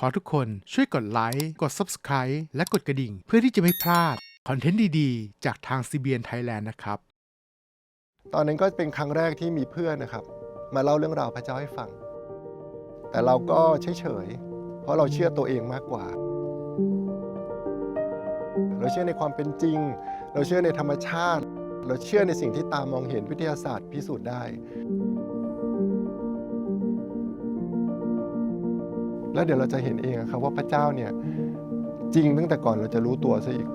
ขอทุกคนช่วยกดไลค์กด Subscribe และกดกระดิ่ง เพื่อที่จะไม่พลาดคอนเทนต์ดีๆ จากทาง CBN Thailand นะครับ ตอนนั้นก็เป็นครั้งแรกที่มีเพื่อนนะครับ มาเล่าเรื่องราวพระเจ้าให้ฟัง แต่เราก็เฉยๆเพราะเราเชื่อตัวเองมากกว่า เราเชื่อในความเป็นจริง เราเชื่อในธรรมชาติ เราเชื่อในสิ่งที่ตามองเห็นวิทยาศาสตร์พิสูจน์ได้ แล้วเดี๋ยวเราจะเห็นเองครับว่าพระเจ้าเนี่ยจริงตั้งแต่ก่อนเราจะรู้ตัวซะอีก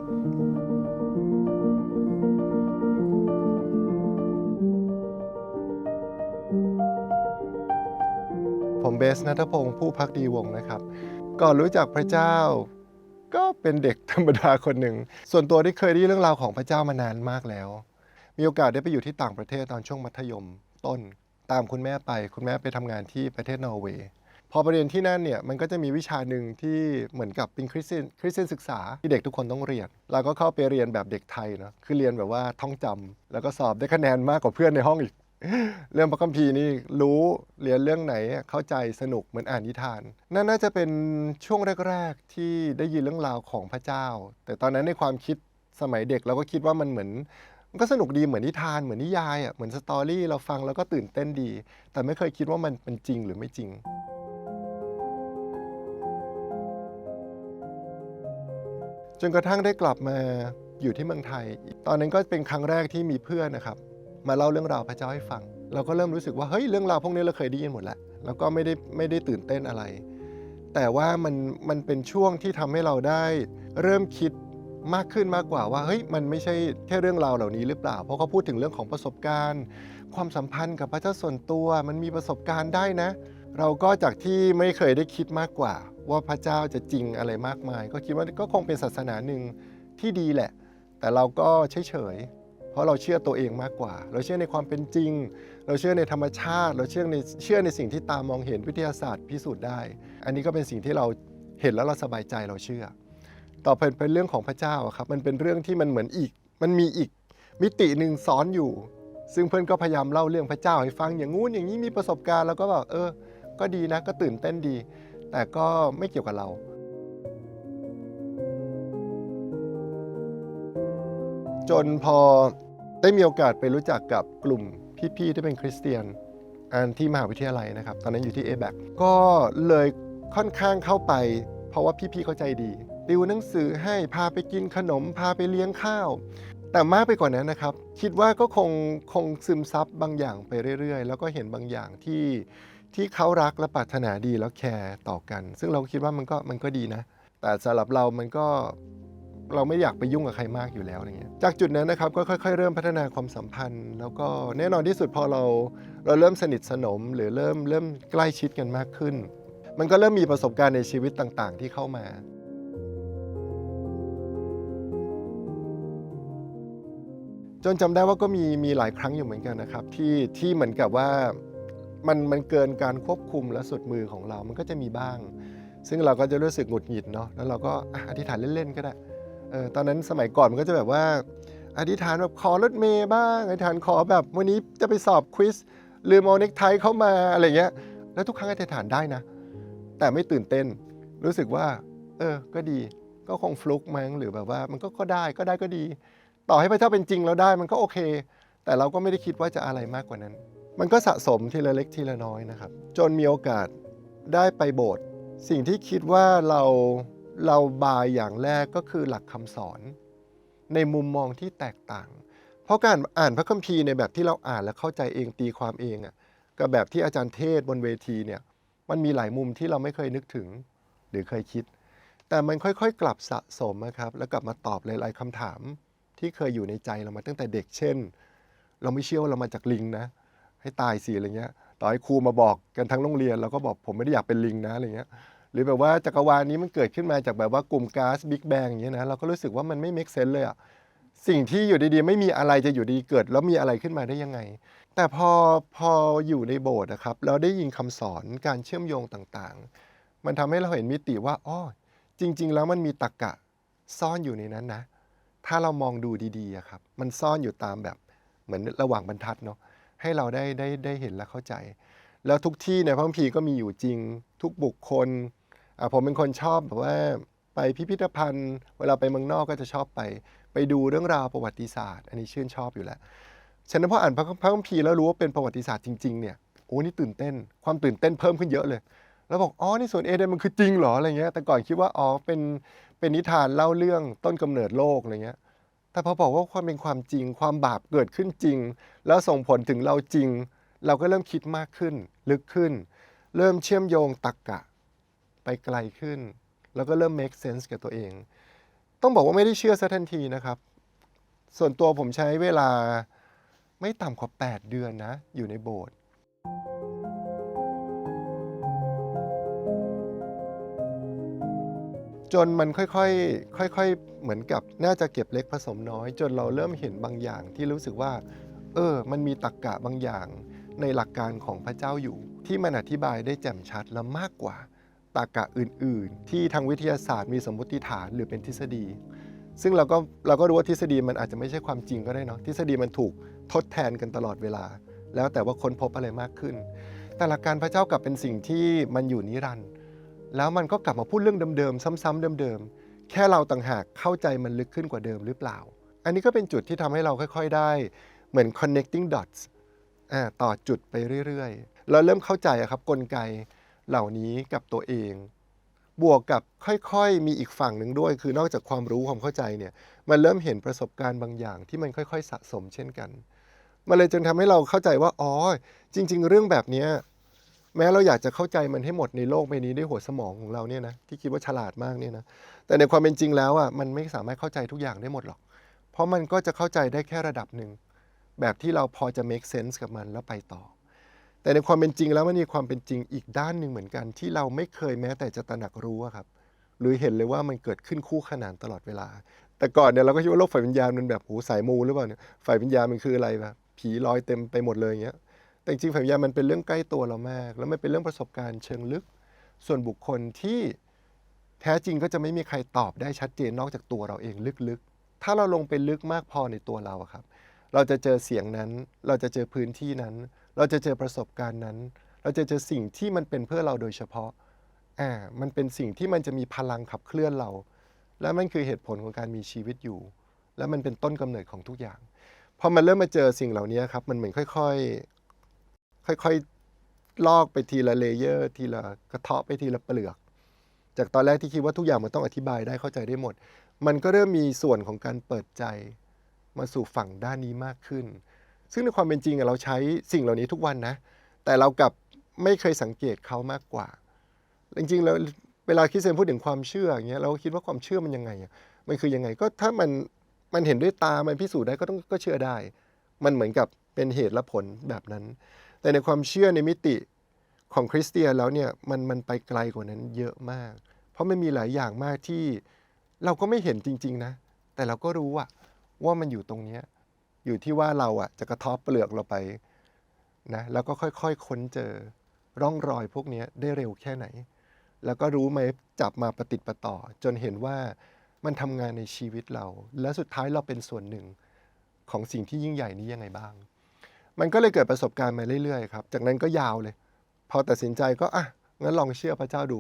ผมเบสนัทพงศ์ผู้พักดีวงนะครับ ก่อนรู้จักพระเจ้า ก็เป็นเด็กธรรมดาคนหนึ่ง ส่วนตัวได้เคยได้เรื่องราวของพระเจ้ามานานมากแล้ว มีโอกาสได้ไปอยู่ที่ต่างประเทศตอนช่วงมัธยมต้น ตามคุณแม่ไป คุณแม่ไปทำงานที่ประเทศนอร์เวย์ พอไปเรียนที่นั่นเนี่ยมันก็จะมีวิชาหนึ่งที่เหมือนกับเป็นคริสเตียนคริสเตียนศึกษาที่เด็กทุกคนต้องเรียนเราก็เข้าไปเรียนแบบเด็กไทยเนาะคือเรียนแบบว่าท่องจำแล้วก็สอบได้คะแนนมากกว่าเพื่อนในห้องอีก เรื่องพระคัมภีร์นี่รู้เรียนเรื่องไหนเข้าใจสนุกเหมือนอ่านนิทานนั่นน่าจะเป็นช่วงแรก ๆ ที่ได้ยินเรื่องราวของพระเจ้า แต่ตอนนั้นในความคิดสมัยเด็กเราก็คิดว่ามันเหมือนมันก็สนุกดีเหมือนนิทานเหมือนนิยายอะเหมือนสตอรี่เราฟังแล้วก็ตื่นเต้นดี แต่ไม่เคยคิดว่ามันเป็นจริงหรือไม่จริง จนกระทั่งได้กลับมาอยู่ที่เมืองไทย ตอนนั้นก็เป็นครั้งแรกที่มีเพื่อนนะครับ มาเล่าเรื่องราวพระเจ้าให้ฟัง เราก็เริ่มรู้สึกว่าเฮ้ยเรื่องราวพวกนี้เราเคยได้ยินหมดแล้ว แล้วก็ไม่ได้ไม่ได้ตื่นเต้นอะไร แต่ว่ามันมันเป็นช่วงที่ทำให้เราได้เริ่มคิดมากขึ้นมากกว่าว่าเฮ้ยมันไม่ใช่แค่เรื่องราวเหล่านี้หรือเปล่า เพราะเขาพูดถึงเรื่องของประสบการณ์ ความสัมพันธ์กับพระเจ้าส่วนตัว มันมีประสบการณ์ได้นะ เราก็จากที่ไม่เคยได้คิดมากกว่า ว่าพระเจ้าจะจริงอะไรมากมาย ก็คิดว่าก็คงเป็นศาสนาหนึ่งที่ดีแหละ แต่เราก็เฉยๆเพราะเราเชื่อตัวเองมากกว่า เราเชื่อในความเป็นจริง เราเชื่อในธรรมชาติ เราเชื่อในเชื่อในสิ่งที่ตามองเห็นวิทยาศาสตร์พิสูจน์ได้ อันนี้ก็เป็นสิ่งที่เราเห็นแล้วเราสบายใจเราเชื่อ ต่อไปเป็นเรื่องของพระเจ้าครับมันเป็นเรื่องที่มันเหมือนอีก มันมีอีกมิติหนึ่งซ้อนอยู่ ซึ่งเพื่อนก็พยายามเล่าเรื่องพระเจ้าให้ฟังอย่างงู้นอย่างนี้มีประสบการณ์แล้วก็แบบเออ ก็ดีนะก็ตื่นเต้นดี แต่ก็ไม่เกี่ยวกับเรา จนพอได้มีโอกาสไปรู้จักกับกลุ่มพี่ๆที่เป็นคริสเตียนอันที่มหาวิทยาลัยนะครับ ตอนนั้นอยู่ที่ a b a c ก็เลยค่อนข้างเข้าไป เพราะว่าพี่ๆเขาใจดีติวหนังสือให้พาไปกินขนม พาไปเลี้ยงข้าว แต่มากไปกว่านั้นนะครับ คิดว่าก็คงคงซึมซับบางอย่างไปเรื่อยๆ แล้วก็เห็นบางอย่างที่ ที่เขารักและปรารถนาดีแล้วแคร์ต่อกัน ซึ่งเราคิดว่ามันก็มันก็ดีนะ แต่สำหรับเรามันก็เราไม่อยากไปยุ่งกับใครมากอยู่แล้วอะไรเงี้ย จากจุดนั้นนะครับก็ค่อย ๆ เริ่มพัฒนาความสัมพันธ์ แล้วก็แน่นอนที่สุดพอเราเราเริ่มสนิทสนม หรือเริ่มเริ่มใกล้ชิดกันมากขึ้น มันก็เริ่มมีประสบการณ์ในชีวิตต่างๆ ที่เข้ามา จนจำได้ว่าก็มีมีหลายครั้งอยู่เหมือนกันนะครับที่ที่เหมือนกับว่า มันมันเกินการควบคุมและสุดมือของเรา มันก็จะมีบ้าง ซึ่งเราก็จะรู้สึกหงุดหงิดเนาะ แล้วเราก็อธิษฐานเล่นๆก็ได้ เออ ตอนนั้นสมัยก่อนมันก็จะแบบว่า อธิษฐานแบบขอรถเมย์บ้าง อธิษฐานขอแบบวันนี้จะไปสอบควิสลืมเอาเน็กไทเข้ามาอะไรเงี้ย แล้วทุกครั้งอธิษฐานได้นะ แต่ไม่ตื่นเต้น รู้สึกว่า เออ ก็ดี ก็คงฟลุกมั้ง หรือแบบว่ามันก็ก็ได้ ก็ได้ก็ดี ต่อให้พระเจ้าเป็นจริงแล้วได้ มันก็โอเค แต่เราก็ไม่ได้คิดว่าจะอะไรมากกว่านั้น มันก็สะสมทีละเล็กทีละน้อยนะครับ จนมีโอกาสได้ไปโบสถ์สิ่งที่คิดว่าเราเราบายอย่างแรกก็คือหลักคำสอน ในมุมมองที่แตกต่าง เพราะการอ่านพระคัมภีร์ในแบบที่เราอ่านและเข้าใจเองตีความเองอะ่ะกับแบบที่อาจารย์เทศบนเวทีเนี่ยมันมีหลายมุมที่เราไม่เคยนึกถึงหรือเคยคิด แต่มันค่อยๆ กลับสะสมนะครับแล้วกลับมาตอบหลายๆคำถามที่เคยอยู่ในใจเรามาตั้งแต่เด็กเช่น เราไม่เชื่อว่าเรามาจากลิงนะ ให้ตายสิอะไรเงี้ย ต่อให้ครูมาบอกกันทั้งโรงเรียนเราก็บอกผมไม่ได้อยากเป็นลิงนะอะไรเงี้ย หรือแบบว่าจักรวาลนี้มันเกิดขึ้นมาจากแบบว่ากลุ่มก๊าซบิ๊กแบงอย่างเงี้ยนะเราก็รู้สึกว่ามันไม่ make sense เลยอะสิ่งที่อยู่ดีๆ ไม่มีอะไรจะอยู่ดีเกิด แล้วมีอะไรขึ้นมาได้ยังไง แต่พอพออยู่ในโบสถ์นะครับเราได้ยินคำสอนการเชื่อมโยงต่างๆ มันทำให้เราเห็นมิติว่าอ้อจริง ๆ แล้วมันมีตรกกะซ่อนอยู่ในนั้นนะ ถ้าเรามองดูดีๆอะครับ มันซ่อนอยู่ตามแบบเหมือนระหว่างบรรทัดเนาะ ให้เราได้ได้ได้เห็นและเข้าใจ แล้วทุกที่ในพระคัมภีร์ก็มีอยู่จริงทุกบุคคลอะผมเป็นคนชอบแบบว่าไปพิพิธภัณฑ์ เวลาไปเมืองนอกก็จะชอบไป ไปดูเรื่องราวประวัติศาสตร์ อันนี้ชื่นชอบอยู่แล้วฉะนั้นพออ่านพระพระคัมภีร์แล้วรู้ว่าเป็นประวัติศาสตร์จริงๆเนี่ยโอ้นี่ตื่นเต้น ความตื่นเต้นเพิ่มขึ้นเยอะเลย แล้วบอกอ๋อนี่สวนเอเดนมันคือจริงเหรออะไรเงี้ยแต่ก่อนคิดว่าอ๋อเป็นเป็นนิทานเล่าเรื่องต้นกำเนิดโลกอะไรเงี้ย แต่พอบอกว่าความเป็นความจริง ความบาปเกิดขึ้นจริง แล้วส่งผลถึงเราจริง เราก็เริ่มคิดมากขึ้น ลึกขึ้น เริ่มเชื่อมโยงตรกกะ ไปไกลขึ้น แล้วก็เริ่ม make sense กับตัวเอง ต้องบอกว่าไม่ได้เชื่อซะทันทีนะครับ ส่วนตัวผมใช้เวลาไม่ต่ำกว่า 8 เดือนนะ อยู่ในโบสถ์ จนมันค่อยๆค่อยๆเหมือนกับน่าจะเก็บเล็กผสมน้อย จนเราเริ่มเห็นบางอย่างที่รู้สึกว่า เออ มันมีตรกกะบางอย่าง ในหลักการของพระเจ้าอยู่ ที่มันอธิบายได้แจ่มชัดและมากกว่าตรรกะอื่น ๆ ที่ทางวิทยาศาสตร์มีสมมติฐานหรือเป็นทฤษฎี ซึ่งเราก็เราก็รู้ว่าทฤษฎีมันอาจจะไม่ใช่ความจริงก็ได้เนาะทฤษฎีมันถูกทดแทนกันตลอดเวลา แล้วแต่ว่าค้นพบอะไรมากขึ้น แต่หลักการพระเจ้ากลับเป็นสิ่งที่มันอยู่นิรันดร์ แล้วมันก็กลับมาพูดเรื่องเดิมๆซ้ำๆเดิมๆ แค่เราต่างหากเข้าใจมันลึกขึ้นกว่าเดิมหรือเปล่า อันนี้ก็เป็นจุดที่ทำให้เราค่อยๆได้ เหมือน connecting dots ต่อจุดไปเรื่อยๆ เราเริ่มเข้าใจอะครับกลไกเหล่านี้กับตัวเอง บวกกับค่อยๆ มีอีกฝั่งหนึ่งด้วย คือนอกจากความรู้ความเข้าใจเนี่ย มันเริ่มเห็นประสบการณ์บางอย่างที่มันค่อย ๆ สะสมเช่นกัน มันเลยจนทำให้เราเข้าใจว่า อ๋อ จริง ๆ เรื่องแบบนี้ แม้เราอยากจะเข้าใจมันให้หมดในโลกใบนี้ด้วยหัวสมองของเราเนี่ยนะที่คิดว่าฉลาดมากเนี่ยนะแต่ในความเป็นจริงแล้วอะมันไม่สามารถเข้าใจทุกอย่างได้หมดหรอก เพราะมันก็จะเข้าใจได้แค่ระดับหนึ่งแบบที่เราพอจะ make sense กับมันแล้วไปต่อ แต่ในความเป็นจริงแล้วมันมีความเป็นจริงอีกด้านหนึ่งเหมือนกัน ที่เราไม่เคยแม้แต่จะตระหนักรู้ครับ หรือเห็นเลยว่ามันเกิดขึ้นคู่ขนานตลอดเวลา แต่ก่อนเนี่ยเราก็คิดว่าโลกฝ่ายวิญญาณมันแบบโหสายมูหรือเปล่าเนี่ยฝ่ายวิญญาณมันคืออะไรแบบผีลอยเต็มไปหมดเลยอย่างเงี้ย แต่จริงๆฝ่ายวิญามันเป็นเรื่องใกล้ตัวเรามาก แล้วมันเป็นเรื่องประสบการณ์เชิงลึก ส่วนบุคคลที่แท้จริงก็จะไม่มีใครตอบได้ชัดเจนนอกจากตัวเราเองลึกๆ ถ้าเราลงไปลึกมากพอในตัวเราอะครับ เราจะเจอเสียงนั้น เราจะเจอพื้นที่นั้น เราจะเจอประสบการณ์นั้น เราจะเจอสิ่งที่มันเป็นเพื่อเราโดยเฉพาะ อ่า มันเป็นสิ่งที่มันจะมีพลังขับเคลื่อนเรา และมันคือเหตุผลของการมีชีวิตอยู่ และมันเป็นต้นกำเนิดของทุกอย่าง พอมันเริ่มมาเจอสิ่งเหล่านี้ครับ มันเหมือนค่อย ๆ ค่อยๆลอกไปทีละเลเยอร์ ทีละกระเทาะไปทีละเปลือก จากตอนแรกที่คิดว่าทุกอย่างมันต้องอธิบายได้เข้าใจได้หมด มันก็เริ่มมีส่วนของการเปิดใจมาสู่ฝั่งด้านนี้มากขึ้น ซึ่งในความเป็นจริงเราใช้สิ่งเหล่านี้ทุกวันนะ แต่เรากับไม่เคยสังเกตเขามากกว่า จริงๆแล้วเวลาคิดเซนพูดถึงความเชื่ออย่างเงี้ยเราก็คิดว่าความเชื่อมันยังไงมันคือยังไงก็ถ้ามันมันเห็นด้วยตามันพิสูจน์ได้ก็ต้องก็เชื่อได้ มันเหมือนกับเป็นเหตุและผลแบบนั้น แต่ในความเชื่อในมิติของคริสเตียนแล้วเนี่ยมันมันไปไกลกว่านั้นเยอะมาก เพราะมันมีหลายอย่างมากที่เราก็ไม่เห็นจริง ๆ นะ แต่เราก็รู้อะว่ามันอยู่ตรงเนี้ยอยู่ที่ว่าเราอะจะกระทบเปลือกเราไปนะแล้วก็ค่อยๆคค้นเจอร่องรอยพวกนี้ได้เร็วแค่ไหน แล้วก็รู้ไหมจับมาประติดประต่อ จนเห็นว่ามันทำงานในชีวิตเรา และสุดท้ายเราเป็นส่วนหนึ่งของสิ่งที่ยิ่งใหญ่นี้ยังไงบ้าง มันก็เลยเกิดประสบการณ์มาเรื่อยๆครับ จากนั้นก็ยาวเลย พอตัดสินใจก็อะงั้นลองเชื่อพระเจ้าดู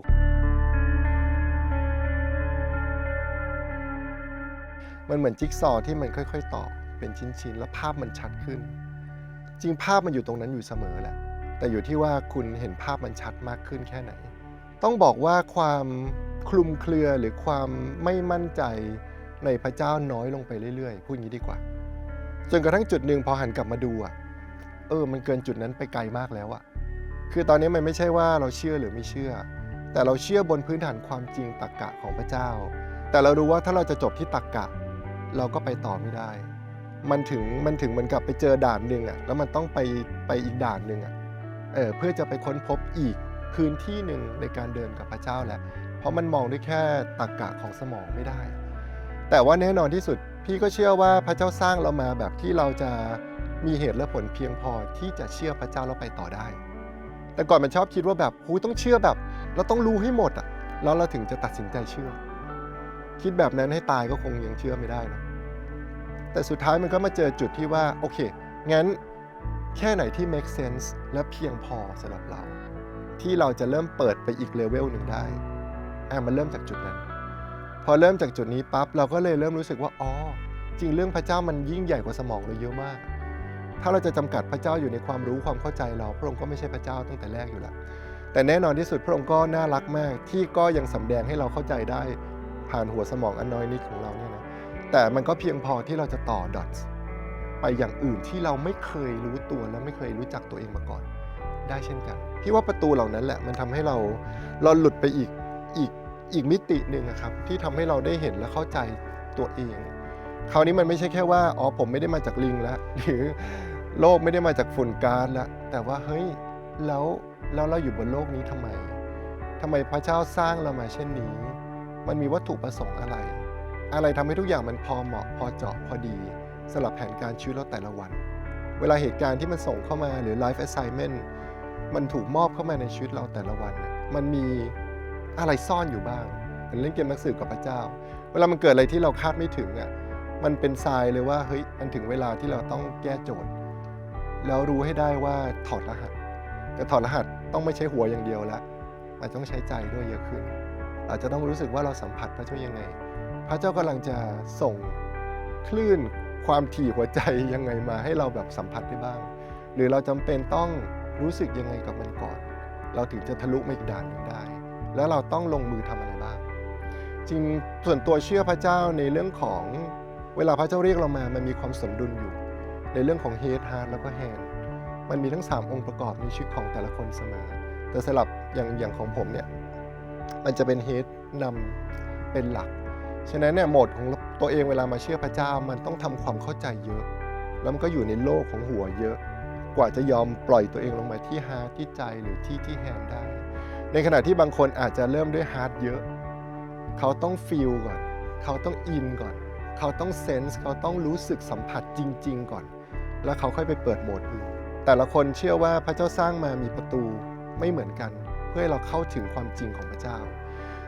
มันเหมือนจิ๊กซอว์ที่มันค่อย ๆ ต่อเป็นชิ้นๆ แล้วภาพมันชัดขึ้น จริงภาพมันอยู่ตรงนั้นอยู่เสมอแหละ แต่อยู่ที่ว่าคุณเห็นภาพมันชัดมากขึ้นแค่ไหน ต้องบอกว่าความคลุมเครือหรือความไม่มั่นใจในพระเจ้าน้อยลงไปเรื่อยๆ พูดงี้ดีกว่า จนกระทั่งจุดหนึ่งพอหันกลับมาดูอะ เออ มันเกินจุดนั้นไปไกลมากแล้วอะคือตอนนี้มันไม่ใช่ว่าเราเชื่อหรือไม่เชื่อ แต่เราเชื่อบนพื้นฐานความจริงตรกกะของพระเจ้า แต่เรารู้ว่าถ้าเราจะจบที่ตรกกะ เราก็ไปต่อไม่ได้ มันถึงมันถึงเหมือนกับไปเจอด่านหนึ่งอะแล้วมันต้องไปไปอีกด่านหนึ่งอะเออเพื่อจะไปค้นพบอีกพื้นที่หนึ่งในการเดินกับพระเจ้าแหละ เพราะมันมองได้แค่ตรรกะของสมองไม่ได้ แต่ว่าแน่นอนที่สุดพี่ก็เชื่อว่าพระเจ้าสร้างเรามาแบบที่เราจะ มีเหตุและผลเพียงพอที่จะเชื่อพระเจ้าแล้วไปต่อได้ แต่ก่อนมันชอบคิดว่าแบบหูต้องเชื่อแบบ เราต้องรู้ให้หมดอะแล้วเราถึงจะตัดสินใจเชื่อ คิดแบบนั้นให้ตายก็คงยังเชื่อไม่ได้เนะแต่สุดท้ายมันก็มาเจอจุดที่ว่าโอเค งั้นแค่ไหนที่ make sense และเพียงพอสำหรับเรา ที่เราจะเริ่มเปิดไปอีกเลเวลหนึ่งได้อะมันเริ่มจากจุดนั้น พอเริ่มจากจุดนี้ปั๊บเราก็เลยเริ่มรู้สึกว่าอ๋อจริงเรื่องพระเจ้ามันยิ่งใหญ่กว่าสมองเราเยอะมาก ถ้าเราจะจำกัดพระเจ้าอยู่ในความรู้ความเข้าใจเรา พระองค์ก็ไม่ใช่พระเจ้าตั้งแต่แรกอยู่แล้ว แต่แน่นอนที่สุดพระองค์ก็น่ารักมากที่ก็ยังสำแดงให้เราเข้าใจได้ผ่านหัวสมองอันน้อยนิดของเราเนี่ยนะแต่มันก็เพียงพอที่เราจะต่อดอทไปอย่างอื่นที่เราไม่เคยรู้ตัวและไม่เคยรู้จักตัวเองมาก่อน ได้เช่นกันพี่ว่าประตูเหล่านั้นแหละมันทำให้เราเราหลุดไปอีกอีกอีกมิติหนึ่งครับที่ทำให้เราได้เห็นและเข้าใจตัวเองคราวนี้มันไม่ใช่แค่ว่า อ๋อ ผมไม่ได้มาจากลิงแล้ว หรือ โลกไม่ได้มาจากฝุ่นก๊าซแล้วแต่ว่าเฮ้ยแล้วแล้วเราอยู่บนโลกนี้ทำไมทำไมพระเจ้าสร้างเรามาเช่นนี้ มันมีวัตถุประสงค์อะไร อะไรทำให้ทุกอย่างมันพอเหมาะ พอเจาะพอดีสำหรับแผนการชีวิตเราแต่ละวัน เวลาเหตุการณ์ที่มันส่งเข้ามาหรือ life assignment มันถูกมอบเข้ามาในชีวิตเราแต่ละวัน มันมีอะไรซ่อนอยู่บ้างเหมือนเล่นเกมนักสืบกับพระเจ้า เวลามันเกิดอะไรที่เราคาดไม่ถึงอะ มันเป็นทรายเลยว่าเฮ้ย มันถึงเวลาที่เราต้องแก้โจทย์ แล้วรู้ให้ได้ว่าถอดรหัสแต่ถอดรหัสต้องไม่ใช้หัวอย่างเดียวแล้วมันต้องใช้ใจด้วยเยอะขึ้นเราจะต้องรู้สึกว่าเราสัมผัสพระเจ้ายังไง พระเจ้ากำลังจะส่งคลื่นความถี่หัวใจยังไงมาให้เราแบบสัมผัสได้บ้าง หรือเราจำเป็นต้องรู้สึกยังไงกับมันก่อน เราถึงจะทะลุมาอีกด่านหนึ่งได้ แล้วเราต้องลงมือทำอะไรบ้าง จริงส่วนตัวเชื่อพระเจ้าในเรื่องของเวลาพระเจ้าเรียกเรามา มันมีความสมดุลอยู่ ในเรื่องของ head heart แล้วก็ hand มันมีทั้ง 3 องค์ประกอบในชีวิตของแต่ละคนเสมอ แต่สำหรับอย่างอย่างของผมเนี่ย มันจะเป็น head นำเป็นหลัก ฉะนั้นเนี่ยโหมดของตัวเองเวลามาเชื่อพระเจ้ามันต้องทำความเข้าใจเยอะ แล้วมันก็อยู่ในโลกของหัวเยอะ กว่าจะยอมปล่อยตัวเองลงมาที่ heart ที่ใจหรือที่ที่ hand ได้ ในขณะที่บางคนอาจจะเริ่มด้วย heart เยอะ เขาต้องฟีลก่อน เขาต้องอินก่อน เขาต้องเซนส์เขาต้องรู้สึกสัมผัสจริง ๆ ก่อน แล้วเขาค่อยไปเปิดโหมดอื่น แต่ละคนเชื่อว่าพระเจ้าสร้างมามีประตูไม่เหมือนกัน เพื่อให้เราเข้าถึงความจริงของพระเจ้า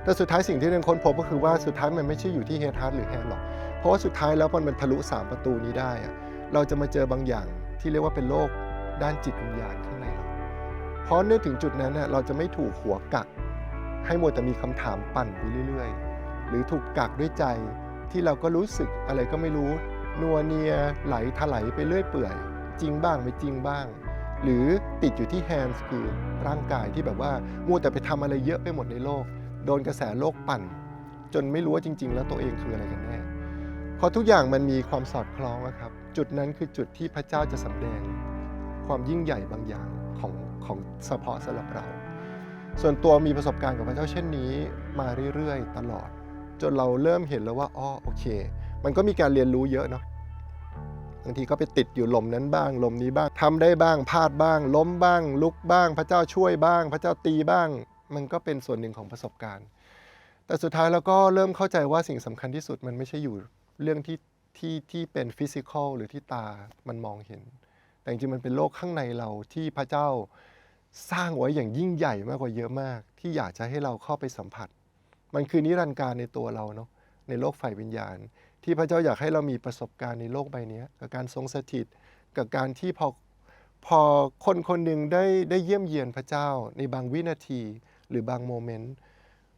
แต่สุดท้ายสิ่งที่เรนค้นพบก็คือว่าสุดท้ายมันไม่ใช่อยู่ที่เฮดฮาร์ดหรือแฮนหรอก เพราะว่าสุดท้ายแล้วมันมันทะลุ 3 ประตูนี้ได้อะเราจะมาเจอบางอย่างที่เรียกว่าเป็นโลกด้านจิตวิญญาณข้างในเรา เพราะเนื่องถึงจุดนั้นน่ะเราจะไม่ถูกหัวกัก ให้หมัวแต่มีคำถามปั่นไปเรื่อย ๆ หรือถูกกักด้วยใจที่เราก็รู้สึกอะไรก็ไม่รู้ นัวเนียไหลถลายไปเรื่อยเปื่อย จริงบ้างไม่จริงบ้าง หรือติดอยู่ที่ hands คือร่างกายที่แบบว่ามัวแต่ไปทำอะไรเยอะไปหมดในโลก โดนกระแสโลกปั่น จนไม่รู้ว่าจริง ๆ แล้วตัวเองคืออะไรกันแน่พอทุกอย่างมันมีความสอดคล้องนะครับ จุดนั้นคือจุดที่พระเจ้าจะสำแดง ความยิ่งใหญ่บางอย่างของของเฉพาะสำหรับเรา ส่วนตัวมีประสบการณ์กับพระเจ้าเช่นนี้ มาเรื่อยๆ ตลอด จนเราเริ่มเห็นแล้วว่าอ้อโอเค มันก็มีการเรียนรู้เยอะเนาะบางทีก็ไปติดอยู่ลมนั้นบ้าง ลมนี้บ้างทำได้บ้างพลาดบ้าง ล้มบ้าง ลุกบ้าง พระเจ้าช่วยบ้าง พระเจ้าตีบ้าง มันก็เป็นส่วนหนึ่งของประสบการณ์ แต่สุดท้ายเราก็เริ่มเข้าใจว่าสิ่งสำคัญที่สุดมันไม่ใช่อยู่เรื่องที่ที่ที่เป็นฟิสิกอลหรือที่ตามันมองเห็น แต่จริงๆมันเป็นโลกข้างในเราที่พระเจ้าสร้างไว้อย่างยิ่งใหญ่มากกว่าเยอะมาก ที่อยากจะให้เราเข้าไปสัมผัส มันคือนิรันดร์การในตัวเราเนาะในโลกฝ่ายวิญญาณ ที่พระเจ้าอยากให้เรามีประสบการณ์ในโลกใบนี้กับการทรงสถิต กับการที่พอพอคนคนหนึ่งได้ได้เยี่ยมเยียนพระเจ้าในบางวินาทีหรือบางโมเมนต์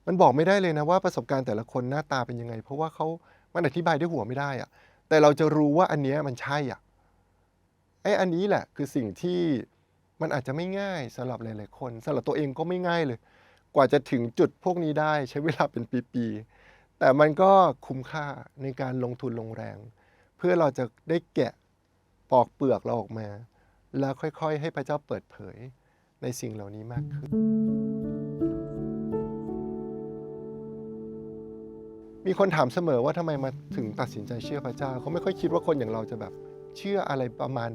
มันบอกไม่ได้เลยนะว่าประสบการณ์แต่ละคนหน้าตาเป็นยังไง เพราะว่าเขามันอธิบายด้วยหัวไม่ได้อะแต่เราจะรู้ว่าอันเนี้ยมันใช่อะไอ้อันนี้แหละคือสิ่งที่มันอาจจะไม่ง่ายสำหรับหลาย ๆ คนสำหรับตัวเองก็ไม่ง่ายเลย กว่าจะถึงจุดพวกนี้ได้ใช้เวลาเป็นปี ๆ แต่มันก็คุ้มค่าในการลงทุนลงแรง เพื่อเราจะได้แกะปอกเปลือกเราออกมา แล้วค่อยๆ ให้พระเจ้าเปิดเผยในสิ่งเหล่านี้มากขึ้น มีคนถามเสมอว่าทำไมมาถึงตัดสินใจเชื่อพระเจ้าเขาไม่ค่อยคิดว่าคนอย่างเราจะแบบเชื่ออะไรประมาณ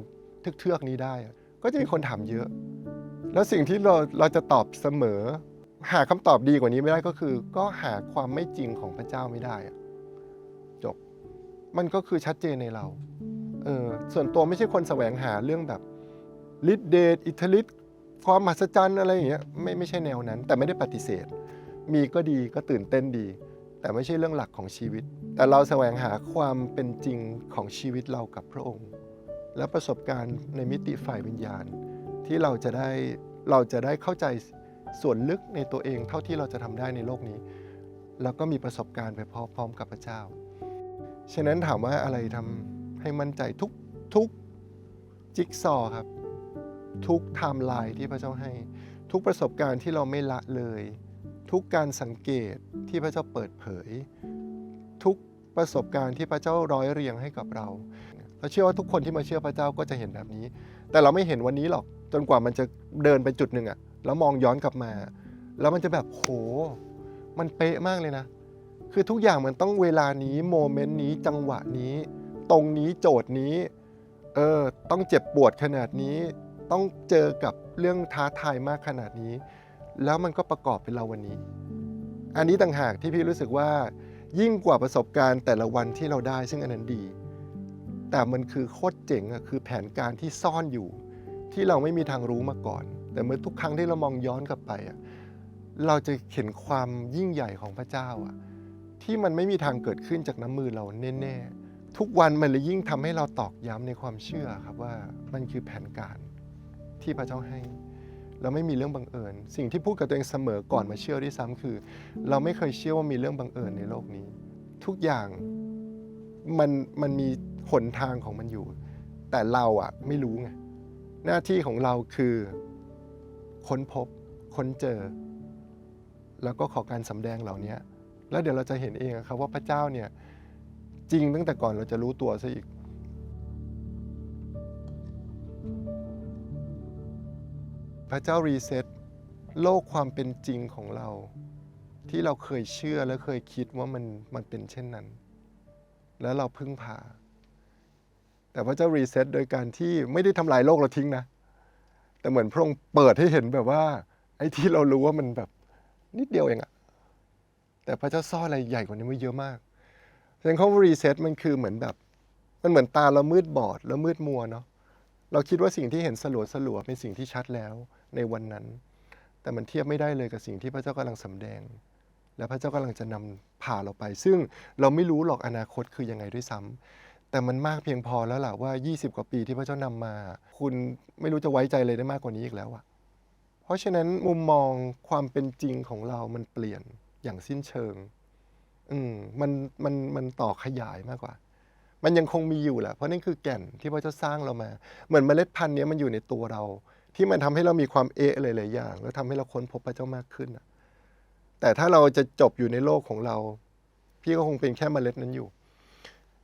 เทือกๆนี้ได้ ก็จะมีคนถามเยอะ แล้วสิ่งที่เราเราจะตอบเสมอ หาคำตอบดีกว่านี้ไม่ได้ก็คือ ก็หาความไม่จริงของพระเจ้าไม่ได้อะจบ มันก็คือชัดเจนในเราเออส่วนตัวไม่ใช่คนแสวงหาเรื่องแบบฤทธิเดชอิทธิฤทธิความมหัศจรรย์อะไรอย่างเงี้ยไม่ไม่ใช่แนวนั้น แต่ไม่ได้ปฏิเสธ มีก็ดีก็ตื่นเต้นดี แต่ไม่ใช่เรื่องหลักของชีวิต แต่เราแสวงหาความเป็นจริงของชีวิตเรากับพระองค์ และประสบการณ์ในมิติฝ่ายวิญญาณ ที่เราจะได้เราจะได้เข้าใจ ส่วนลึกในตัวเองเท่าที่เราจะทำได้ในโลกนี้ แล้วก็มีประสบการณ์ไปพร้อมกับพระเจ้า ฉะนั้นถามว่าอะไรทำให้มั่นใจทุกทุกจิ๊กซอครับ ทุกไทม์ไลน์ที่พระเจ้าให้ ทุกประสบการณ์ที่เราไม่ละเลย ทุกการสังเกตที่พระเจ้าเปิดเผย ทุกประสบการณ์ที่พระเจ้าร้อยเรียงให้กับเราเราเชื่อว่าทุกคนที่มาเชื่อพระเจ้าก็จะเห็นแบบนี้ แต่เราไม่เห็นวันนี้หรอกจนกว่ามันจะเดินไปจุดหนึ่งอะ แล้วมองย้อนกลับมา แล้วมันจะแบบโห มันเป๊ะมากเลยนะ คือทุกอย่างมันต้องเวลานี้โมเมนต์นี้จังหวะนี้ ตรงนี้โจทย์นี้ เออต้องเจ็บปวดขนาดนี้ ต้องเจอกับเรื่องท้าทายมากขนาดนี้ แล้วมันก็ประกอบเป็นเราวันนี้ อันนี้ต่างหากที่พี่รู้สึกว่า ยิ่งกว่าประสบการณ์แต่ละวันที่เราได้ซึ่งอันนั้นดี แต่มันคือโคตรเจ๋งอะคือแผนการที่ซ่อนอยู่ที่เราไม่มีทางรู้มาก่อน แต่เมื่อทุกครั้งที่เรามองย้อนกลับไปอะเราจะเห็นความยิ่งใหญ่ของพระเจ้าอะที่มันไม่มีทางเกิดขึ้นจากน้ำมือเราแน่ๆ ทุกวันมันเลยยิ่งทำให้เราตอกย้ำในความเชื่อครับว่ามันคือแผนการที่พระเจ้าให้ เราไม่มีเรื่องบังเอิญ สิ่งที่พูดกับตัวเองเสมอก่อนมาเชื่อด้วยซ้ำคือ เราไม่เคยเชื่อว่ามีเรื่องบังเอิญในโลกนี้ ทุกอย่างมันมันมีหนทางของมันอยู่ แต่เราอะไม่รู้ไงหน้าที่ของเราคือ ค้นพบ ค้นเจอ แล้วก็ขอการสำแดงเหล่านี้แล้วเดี๋ยวเราจะเห็นเองครับว่าพระเจ้าเนี่ยจริงตั้งแต่ก่อนเราจะรู้ตัวซะอีกพระเจ้ารีเซ็ตโลกความเป็นจริงของเรา ที่เราเคยเชื่อและเคยคิดว่ามันมันเป็นเช่นนั้น แล้วเราพึ่งพาแต่พระเจ้ารีเซ็ตโดยการที่ไม่ได้ทำลายโลกเราทิ้งนะ แต่เหมือนพระองค์เปิดให้เห็นแบบว่า ไอ้ที่เรารู้ว่ามันแบบนิดเดียวเองอะแต่พระเจ้าซ่อนอะไรใหญ่กว่านี้ไว้เยอะมากฉะนั้นเขารีเซ็ตมันคือเหมือนแบบ มันเหมือนตาเรามืดบอดแล้วมืดมัวเนาะเราคิดว่าสิ่งที่เห็นสลัวสลัวเป็นสิ่งที่ชัดแล้วในวันนั้น แต่มันเทียบไม่ได้เลยกับสิ่งที่พระเจ้ากำลังสำแดง และพระเจ้ากำลังจะนำพาเราไป ซึ่งเราไม่รู้หรอกอนาคตคือยังไงด้วยซ้ำ แต่มันมากเพียงพอแล้วล่ะว่า 20 กว่าปีที่พระเจ้านำมา คุณไม่รู้จะไว้ใจเลยได้มากกว่านี้อีกแล้วอะเพราะฉะนั้นมุมมองความเป็นจริงของเรามันเปลี่ยนอย่างสิ้นเชิง อืมมันมันมันต่อขยายมากกว่า มันยังคงมีอยู่แหละเพราะนั่นคือแก่นที่พระเจ้าสร้างเรามา เหมือนเมล็ดพันธุ์นี้มันอยู่ในตัวเรา ที่มันทำให้เรามีความเอะหลายๆอย่าง แล้วทำให้เราค้นพบพระเจ้ามากขึ้นแต่ถ้าเราจะจบอยู่ในโลกของเรา พี่ก็คงเป็นแค่เมล็ดนั้นอยู่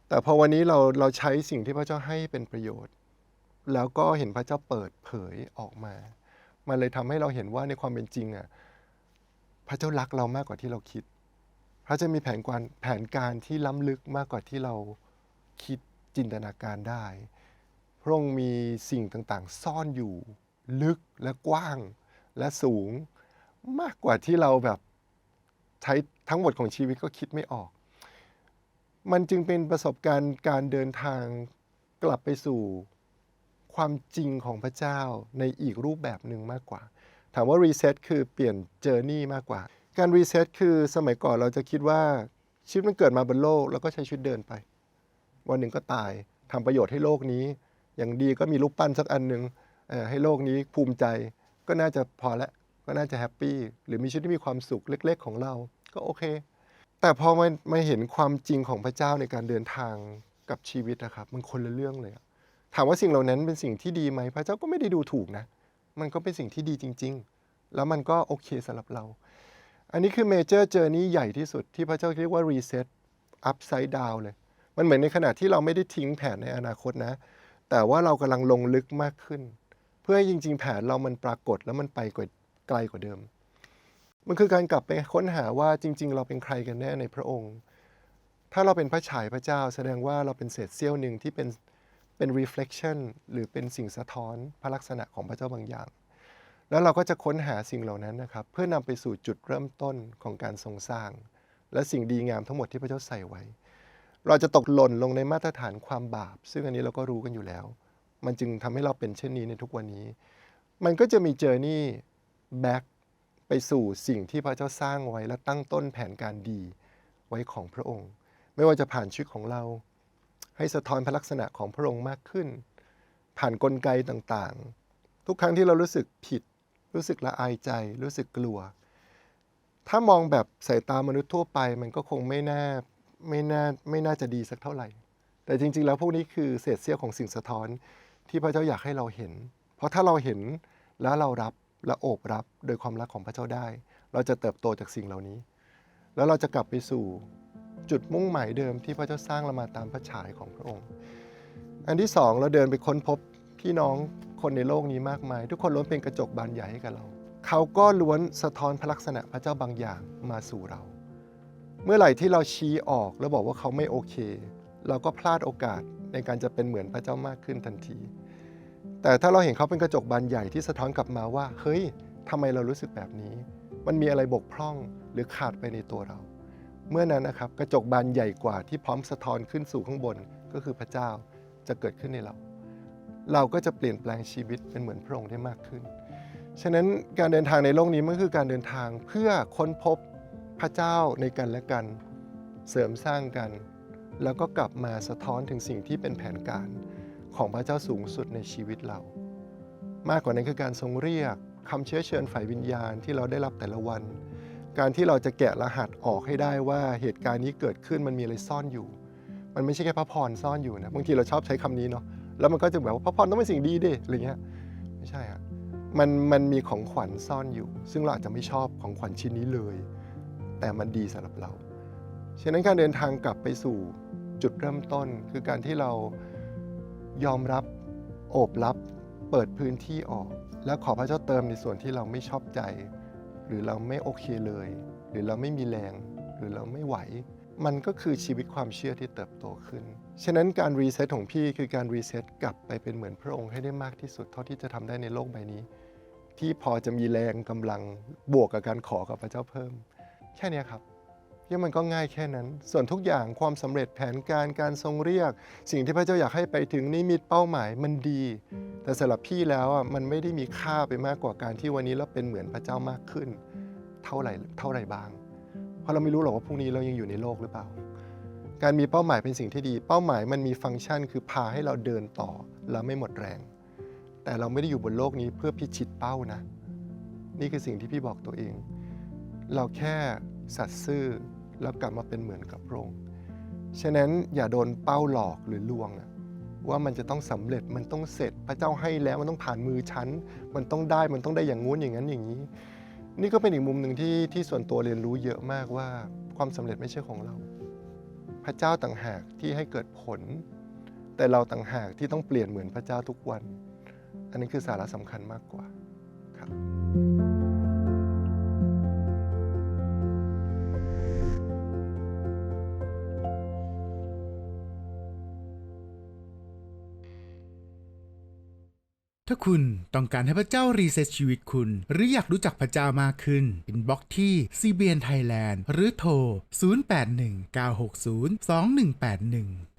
แต่พอวันนี้เราเราใช้สิ่งที่พระเจ้าให้เป็นประโยชน์ แล้วก็เห็นพระเจ้าเปิดเผยออกมา มันเลยทำให้เราเห็นว่าในความเป็นจริงอะพระเจ้ารักเรามากกว่าที่เราคิด พระเจ้ามีแผนการแผนการที่ล้ำลึกมากกว่าที่เราคิดจินตนาการได้ พระองค์มีสิ่งต่างๆ ซ่อนอยู่ลึกและกว้างและสูงมากกว่าที่เราแบบใช้ทั้งหมดของชีวิตก็คิดไม่ออก มันจึงเป็นประสบการณ์การเดินทางกลับไปสู่ความจริงของพระเจ้าในอีกรูปแบบหนึ่งมากกว่า ถามว่ารีเซ็ตคือเปลี่ยนเจอร์นี่มากกว่า การรีเซ็ตคือสมัยก่อนเราจะคิดว่าชีวิตมันเกิดมาบนโลก แล้วก็ใช้ชีวิตเดินไป วันหนึ่งก็ตายทำประโยชน์ให้โลกนี้ อย่างดีก็มีรูปปั้นสักอันหนึ่งให้โลกนี้ภูมิใจ ก็น่าจะพอละก็น่าจะแฮปปี้หรือมีชีวิตที่มีความสุขเล็ก ๆ ของเราก็โอเค แต่พอมามาเห็นความจริงของพระเจ้าในการเดินทางกับชีวิตนะครับ มันคนละเรื่องเลยถามว่าสิ่งเหล่านั้นเป็นสิ่งที่ดีไหมพระเจ้าก็ไม่ได้ดูถูกนะ มันก็เป็นสิ่งที่ดีจริง ๆ แล้วมันก็โอเคสำหรับเรา อันนี้คือเมเจอร์เจอร์นี้ใหญ่ที่สุดที่พระเจ้าเรียกว่ารีเซ็ตอัพไซด์ดาวเลย มันเหมือนในขณะที่เราไม่ได้ทิ้งแผนในอนาคตนะ แต่ว่าเรากำลังลงลึกมากขึ้น เพื่อให้จริง ๆ แผนเรามันปรากฏแล้วมันไปกว่าไกลกว่าเดิม มันคือการกลับไปค้นหาว่าจริง ๆ เราเป็นใครกันแน่ในพระองค์ ถ้าเราเป็นพระฉายพระเจ้า แสดงว่าเราเป็นเศษเสี้ยวหนึ่งที่เป็นเป็น reflection หรือเป็นสิ่งสะท้อนพระลักษณะของพระเจ้าบางอย่าง แล้วเราก็จะค้นหาสิ่งเหล่านั้นนะครับ เพื่อนำไปสู่จุดเริ่มต้นของการทรงสร้าง และสิ่งดีงามทั้งหมดที่พระเจ้าใส่ไว้ เราจะตกหล่นลงในมาตรฐานความบาป ซึ่งอันนี้เราก็รู้กันอยู่แล้ว มันจึงทำให้เราเป็นเช่นนี้ในทุกวันนี้ มันก็จะมีเจอร์นี่แบ็ก ไปสู่สิ่งที่พระเจ้าสร้างไว้และตั้งต้นแผนการดีไว้ของพระองค์ ไม่ว่าจะผ่านชีวิตของเรา ให้สะท้อนพระลักษณะของพระองค์มากขึ้น ผ่านนกลไกต่างๆ ทุกครั้งที่เรารู้สึกผิด รู้สึกละอายใจ รู้สึกกลัว ถ้ามองแบบสายตามนุษย์ทั่วไป มันก็คงไม่น่าไม่น่าไม่น่าจะดีสักเท่าไหร่ แต่จริง ๆ แล้วพวกนี้คือเศษเสี้ยวของสิ่งสะท้อนที่พระเจ้าอยากให้เราเห็น เพราะถ้าเราเห็นแล้วเรารับ และโอบรับโดยความรักของพระเจ้าได้ เราจะเติบโตจากสิ่งเหล่านี้ แล้วเราจะกลับไปสู่จุดมุ่งหมายเดิมที่พระเจ้าสร้างเรามาตามพระฉายของพระองค์ อันที่สองเราเดินไปค้นพบพี่น้องคนในโลกนี้มากมาย ทุกคนล้วนเป็นกระจกบานใหญ่ให้กับเรา เขาก็ล้วนสะท้อนพระลักษณะพระเจ้าบางอย่างมาสู่เรา เมื่อไหร่ที่เราชี้ออกแล้วบอกว่าเขาไม่โอเค เราก็พลาดโอกาสในการจะเป็นเหมือนพระเจ้ามากขึ้นทันที แต่ถ้าเราเห็นเขาเป็นกระจกบานใหญ่ที่สะท้อนกลับมาว่า เฮ้ยทำไมเรารู้สึกแบบนี้ มันมีอะไรบกพร่องหรือขาดไปในตัวเรา เมื่อนั้นนะครับกระจกบานใหญ่กว่าที่พร้อมสะท้อนขึ้นสู่ข้างบนก็คือพระเจ้าจะเกิดขึ้นในเรา เราก็จะเปลี่ยนแปลงชีวิตเป็นเหมือนพระองค์ได้มากขึ้น ฉะนั้นการเดินทางในโลกนี้มันคือการเดินทางเพื่อค้นพบพระเจ้าในกันและกัน เสริมสร้างกัน แล้วก็กลับมาสะท้อนถึงสิ่งที่เป็นแผนการ ของพระเจ้าสูงสุดในชีวิตเรา มากกว่านั้นคือการทรงเรียกคำเชื้อเชิญฝ่ายวิญญาณที่เราได้รับแต่ละวัน การที่เราจะแกะรหัสออกให้ได้ว่าเหตุการณ์นี้เกิดขึ้นมันมีอะไรซ่อนอยู่ มันไม่ใช่แค่พระพรซ่อนอยู่นะบางทีเราชอบใช้คำนี้เนาะแล้วมันก็จะแบบว่าพระพรต้องเป็นสิ่งดีดิอะไรเงี้ยไม่ใช่อะมันมันมีของขวัญซ่อนอยู่ ซึ่งเราอาจจะไม่ชอบของขวัญชิ้นนี้เลย แต่มันดีสำหรับเราฉะนั้นการเดินทางกลับไปสู่จุดเริ่มต้นคือการที่เรา ยอมรับ โอบรับ เปิดพื้นที่ออก แล้วขอพระเจ้าเติมในส่วนที่เราไม่ชอบใจ หรือเราไม่โอเคเลย หรือเราไม่มีแรง หรือเราไม่ไหว มันก็คือชีวิตความเชื่อที่เติบโตขึ้น ฉะนั้นการรีเซ็ตของพี่คือการรีเซ็ตกลับไปเป็นเหมือนพระองค์ให้ได้มากที่สุดเท่าที่จะทำได้ในโลกใบนี้ ที่พอจะมีแรงกำลังบวกกับการขอกับพระเจ้าเพิ่ม แค่นี้ครับ ที่มันก็ง่ายแค่นั้น ส่วนทุกอย่างความสำเร็จแผนการการทรงเรียก สิ่งที่พระเจ้าอยากให้ไปถึงนิมิตเป้าหมายมันดี แต่สำหรับพี่แล้วอะมันไม่ได้มีค่าไปมากกว่าการที่วันนี้เราเป็นเหมือนพระเจ้ามากขึ้น เท่าไหร่เท่าไหร่บ้าง เพราะเราไม่รู้หรอกว่าพรุ่งนี้เรายังอยู่ในโลกหรือเปล่า การมีเป้าหมายเป็นสิ่งที่ดี เป้าหมายมันมีฟังก์ชัน คือพาให้เราเดินต่อแล้วไม่หมดแรง แต่เราไม่ได้อยู่บนโลกนี้เพื่อพิชิตเป้านะ นี่คือสิ่งที่พี่บอกตัวเอง เราแค่สัตย์ซื่อ แล้วกลับมาเป็นเหมือนกับพระองค์ฉะนั้นอย่าโดนเป้าหลอกหรือลวงอะว่ามันจะต้องสำเร็จมันต้องเสร็จพระเจ้าให้แล้วมันต้องผ่านมือฉัน มันต้องได้มันต้องได้อย่างงู้นอย่างนั้นอย่างนี้ นี่ก็เป็นอีกมุมหนึ่งที่ที่ส่วนตัวเรียนรู้เยอะมากว่าความสำเร็จไม่ใช่ของเรา พระเจ้าต่างหากที่ให้เกิดผล แต่เราต่างหากที่ต้องเปลี่ยนเหมือนพระเจ้าทุกวัน อันนี้คือสาระสำคัญมากกว่าครับ ถ้าคุณต้องการให้พระเจ้ารีเซ็ตชีวิตคุณ หรืออยากรู้จักพระเจ้ามากขึ้นอินบ็อกที่ CBN Thailand หรือโทร 0819602181